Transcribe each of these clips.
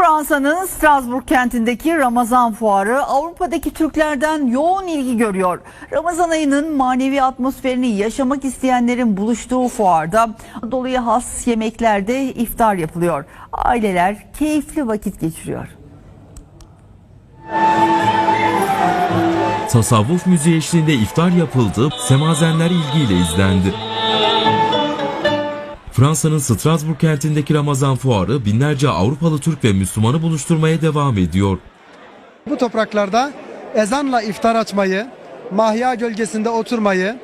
Fransa'nın Strasbourg kentindeki Ramazan Fuarı Avrupa'daki Türklerden yoğun ilgi görüyor. Ramazan ayının manevi atmosferini yaşamak isteyenlerin buluştuğu fuarda doluya has yemeklerde iftar yapılıyor. Aileler keyifli vakit geçiriyor. Tasavvuf müziği eşliğinde iftar yapıldı, semazenler ilgiyle izlendi. Fransa'nın Strasbourg kentindeki Ramazan Fuarı binlerce Avrupalı Türk ve Müslümanı buluşturmaya devam ediyor. Bu topraklarda ezanla iftar açmayı, mahya gölgesinde oturmayı,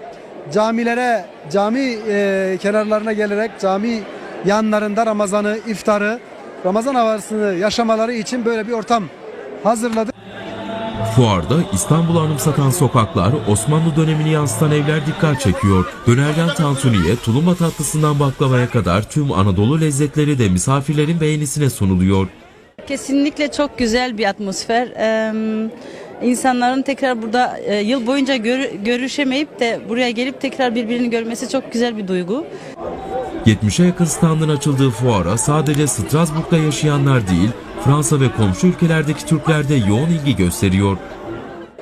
camilere, cami e, kenarlarına gelerek cami yanlarında Ramazan'ı, iftarı, Ramazan havasını yaşamaları için böyle bir ortam hazırladı. Fuarda İstanbul'u anımsatan sokaklar, Osmanlı dönemini yansıtan evler dikkat çekiyor. Dönerden tantuniye, tulumba tatlısından baklavaya kadar tüm Anadolu lezzetleri de misafirlerin beğenisine sunuluyor. Kesinlikle çok güzel bir atmosfer. Ee, insanların tekrar burada e, yıl boyunca gör- görüşemeyip de buraya gelip tekrar birbirini görmesi çok güzel bir duygu. 70'e yakın standın açıldığı fuara sadece Strasbourg'da yaşayanlar değil, Fransa ve komşu ülkelerdeki Türkler de yoğun ilgi gösteriyor.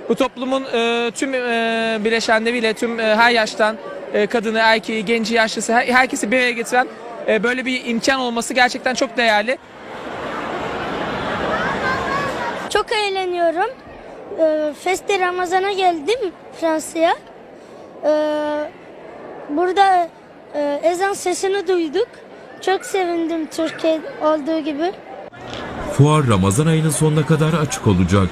Bu toplumun e, tüm e, bileşenleriyle tüm e, her yaştan e, kadını, erkeği, genci, yaşlısı her, herkesi bir araya getiren e, böyle bir imkan olması gerçekten çok değerli. Çok eğleniyorum. Ee, Festi Ramazan'a geldim Fransa'ya. Ee, burada e, ezan sesini duyduk. Çok sevindim Türkiye olduğu gibi. Fuar Ramazan ayının sonuna kadar açık olacak.